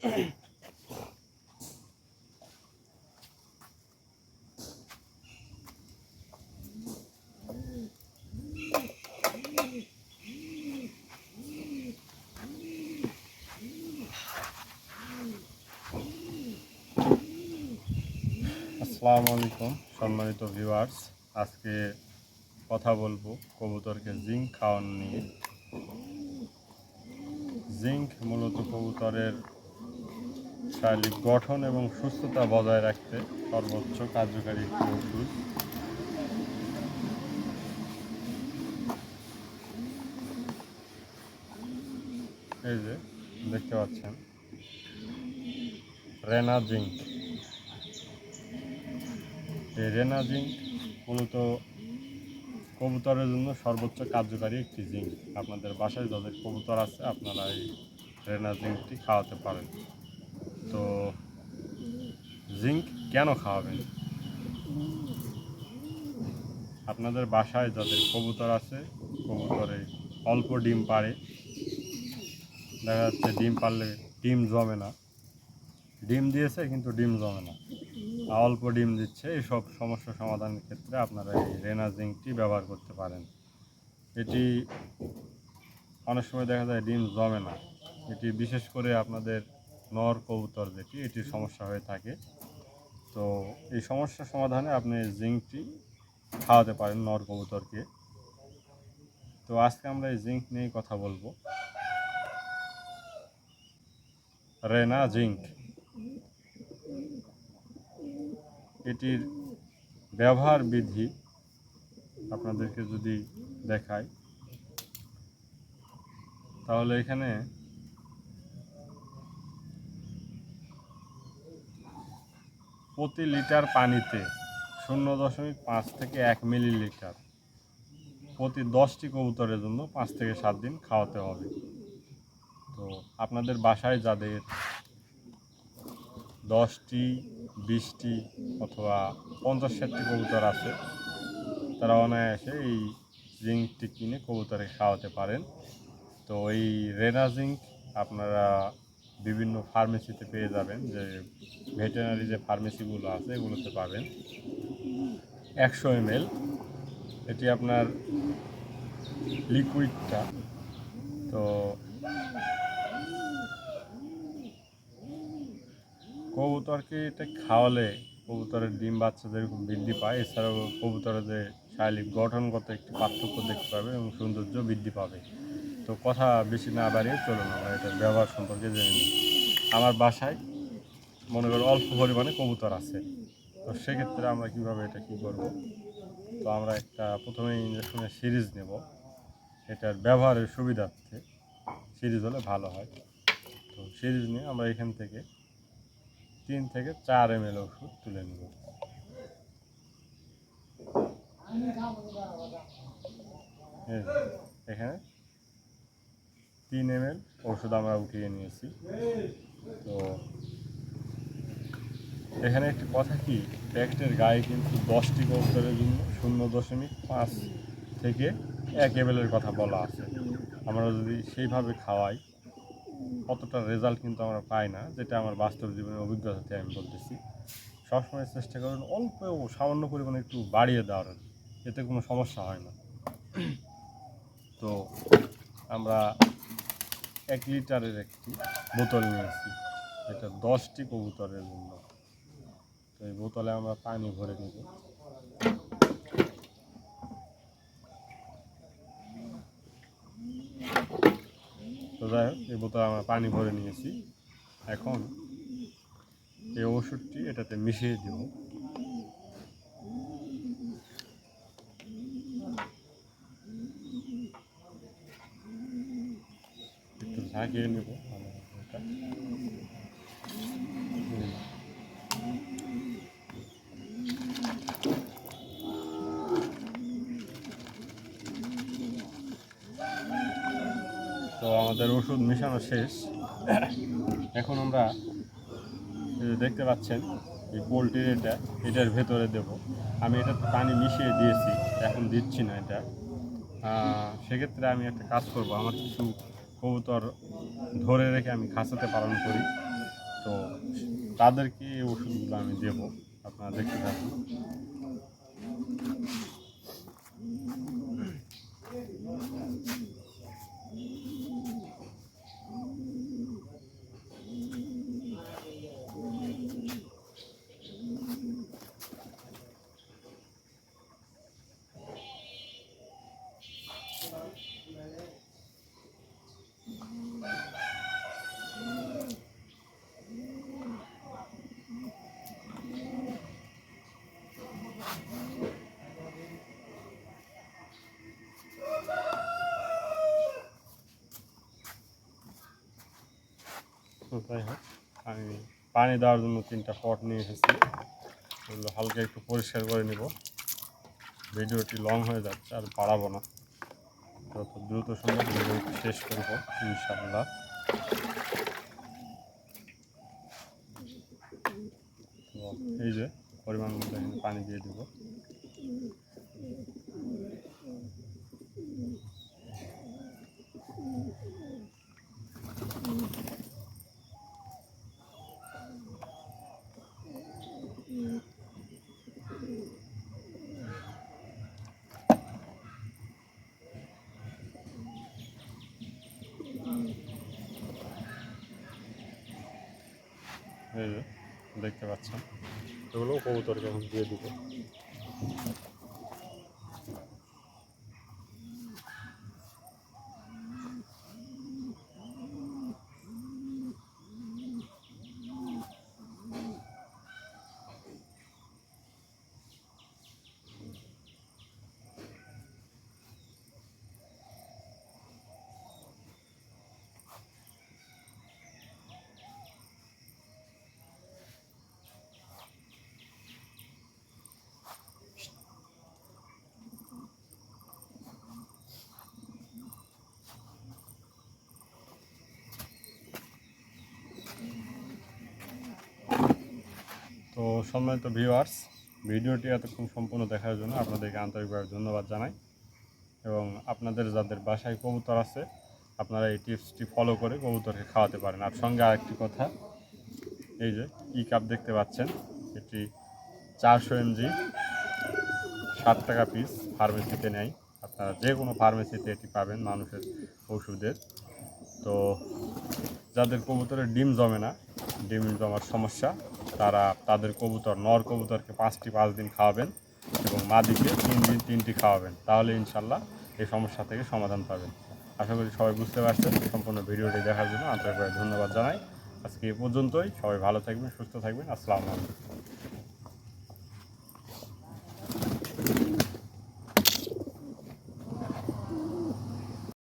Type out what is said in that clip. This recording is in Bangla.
আসসালামু আলাইকুম সম্মানিত ভিউয়ার্স আজকে কথা বলব কবুতরকে জিঙ্ক খাওয়ানো নিয়ে। জিঙ্ক মূলত কবুতরের শারীরিক গঠন এবং সুস্থতা বজায় রাখতে সর্বোচ্চ কার্যকারী একটি ওষুধ। এই যে, দেখতে পাচ্ছেন। Rena zinc. এই রেনা জিঙ্ক মূলত কবুতরের জন্য সর্বোচ্চ কার্যকারী একটি জিঙ্ক। আপনাদের বাসায় যাদের কবুতর আছে, আপনারা এই রেনা জিঙ্কটি খাওয়াতে পারেন। তো জিঙ্ক কেন খাওয়াবেন? আপনাদের বাসায় যাদের কবুতর আছে, কবুতরে অল্প ডিম পারে দেখা যাচ্ছে ডিম পারলে ডিম জমে না। ডিম দিয়েছে, কিন্তু ডিম জমে না। অল্প ডিম দিচ্ছে এইসব সমস্যা সমাধানের ক্ষেত্রে আপনারা এই রেনা জিঙ্কটি ব্যবহার করতে পারেন। এটি অনেক সময় দেখা যায় ডিম জমে না। এটি বিশেষ করে আপনাদের নর কবুতর যেটি এটির সমস্যা হয়ে থাকে। তো এই সমস্যা সমাধানে আপনি জিঙ্কটি খাওয়াতে পারেন নর কবুতরকে। তো আজকে আমরা এই জিঙ্ক নিয়ে কথা বলব। রেনা জিঙ্ক এটির ব্যবহার বিধি আপনাদেরকে যদি দেখায় তাহলে এখানে প্রতি লিটার পানিতে শূন্য দশমিক পাঁচ থেকে এক মিলিলিটার। প্রতি দশটি কবুতরের জন্য পাঁচ থেকে সাত দিন খাওয়াতে হবে। তো আপনাদের বাসায় যাদের দশটি, বিশটি অথবা পঞ্চাশ ষাটটি কবুতর আছে, তারা অনায়াসে এই জিঙ্কটি কিনে কবুতরে খাওয়াতে পারেন। তো এই রেনা জিঙ্ক আপনারা বিভিন্ন ফার্মেসিতে পেয়ে যাবেন যে ভেটেনারি যে ফার্মেসিগুলো আছে, এগুলোতে পাবেন। একশো এমএল। এটি আপনার লিকুইডটা তো কবুতরকে এটা খাওয়ালে কবুতরের ডিম বাচ্চা যেরকম বৃদ্ধি পায়, এছাড়াও কবুতরের যে শারীরিক গঠনগত একটি পার্থক্য দেখতে পাবে এবং সৌন্দর্য বৃদ্ধি পাবে। তো কথা বেশি না বাড়িয়ে চলুন আমরা এটার ব্যবহার সম্পর্কে জেনে নিই। আমার বাসায় মনে করো অল্প পরিমাণে কবুতর আছে। তো সেক্ষেত্রে আমরা কীভাবে এটা কী করব? তো আমরা একটা প্রথমে ইঞ্জেকশনের সিরিজ নেব। এটার ব্যবহারের সুবিধার্থে সিরিজ হলে ভালো হয়। তো সিরিজ নিয়ে আমরা এখান থেকে তিন থেকে চার এম এল ওষুধ তুলে নেব। তিন এম এল ওষুধ আমরা উঠিয়ে নিয়েছি। তো এখানে একটি কথা কি প্যাকেটের গায়ে কিন্তু দশটি কবুতরের জন্য শূন্য দশমিক পাঁচ থেকে এক এম এর কথা বলা আছে। আমরা যদি সেইভাবে খাওয়াই, অতটা রেজাল্ট কিন্তু আমরা পাই না, যেটা আমার বাস্তব জীবনের অভিজ্ঞতা থেকে আমি বলতেছি। সবসময় চেষ্টা করুন অল্প সামান্য পরিমাণে একটু বাড়িয়ে দেওয়ার, এতে কোনো সমস্যা হয় না। তো আমরা এক লিটারের একটি বোতল নিয়েছি। এটা দশটি কবুতরের জন্য। তো এই বোতলে আমরা পানি ভরে নিব। তো যাই হোক, এই বোতলে আমরা পানি ভরে নিয়েছি। এখন এই ওষুধটি এটাতে মিশিয়ে দেব। নেব। তো আমাদের ওষুধ মেশানো শেষ। এখন আমরা দেখতে পাচ্ছেন এই পোলট্রির এটা, এটার ভেতরে দেব। আমি এটা পানি মিশিয়ে দিয়েছি, এখন দিচ্ছি না এটা। সেক্ষেত্রে আমি একটা কাজ করব, আমার কিছু কবুতর ধরে রেখে আমি খাঁচাতে পালন করি। তো তাদেরকে এই ওষুধগুলো আমি দেবো। আপনারা দেখতে থাকুন। তো যাই হোক, আমি পানি দেওয়ার জন্য তিনটা পট নিয়ে এসেছি। এগুলো হালকা একটু পরিষ্কার করে নিব। ভিডিওটি লং হয়ে যাচ্ছে, আর বাড়াবো না। যত দ্রুত সম্ভব ভিডিওটি শেষ করব, ইনশাআল্লাহ। এই যে, পরিমাণ মতো পানি দিয়ে দিব। দেখতে পাচ্ছেন। এগুলো কবুতর যখন দিয়ে দিব। তো সম্মানিত ভিউয়ার্স ভিডিওটি এতক্ষণ সম্পূর্ণ দেখার জন্য আপনাদেরকে আন্তরিকভাবে ধন্যবাদ জানাই এবং আপনাদের যাদের বাসায় কবুতর আছে, আপনারা এই টিপসটি ফলো করে কবুতরকে খাওয়াতে পারেন। আর সঙ্গে আরেকটি কথা, এই যে ই কাপ দেখতে পাচ্ছেন, এটি চারশো এমজি ষাট টাকা পিস ফার্মেসিতে নেয় আপনারা যে কোনো ফার্মেসিতে এটি পাবেন মানুষের ওষুধের। তো যাদের কবুতরের ডিম জমে না, ডিম জমার সমস্যা তারা তাদের কবুতর, নর কবুতরকে পাঁচটি, পাঁচ দিন খাওয়াবেন এবং মাদিকে তিন দিন তিনটি খাওয়াবেন। তাহলে ইনশাল্লাহ এই সমস্যা থেকে সমাধান পাবেন। আশা করি সবাই বুঝতে পারছেন। সম্পূর্ণ ভিডিওটি দেখার জন্য আন্তরিকভাবে ধন্যবাদ জানাই। আজকে এ পর্যন্তই। সবাই ভালো থাকবেন, সুস্থ থাকবেন। আসসালামু আলাইকুম।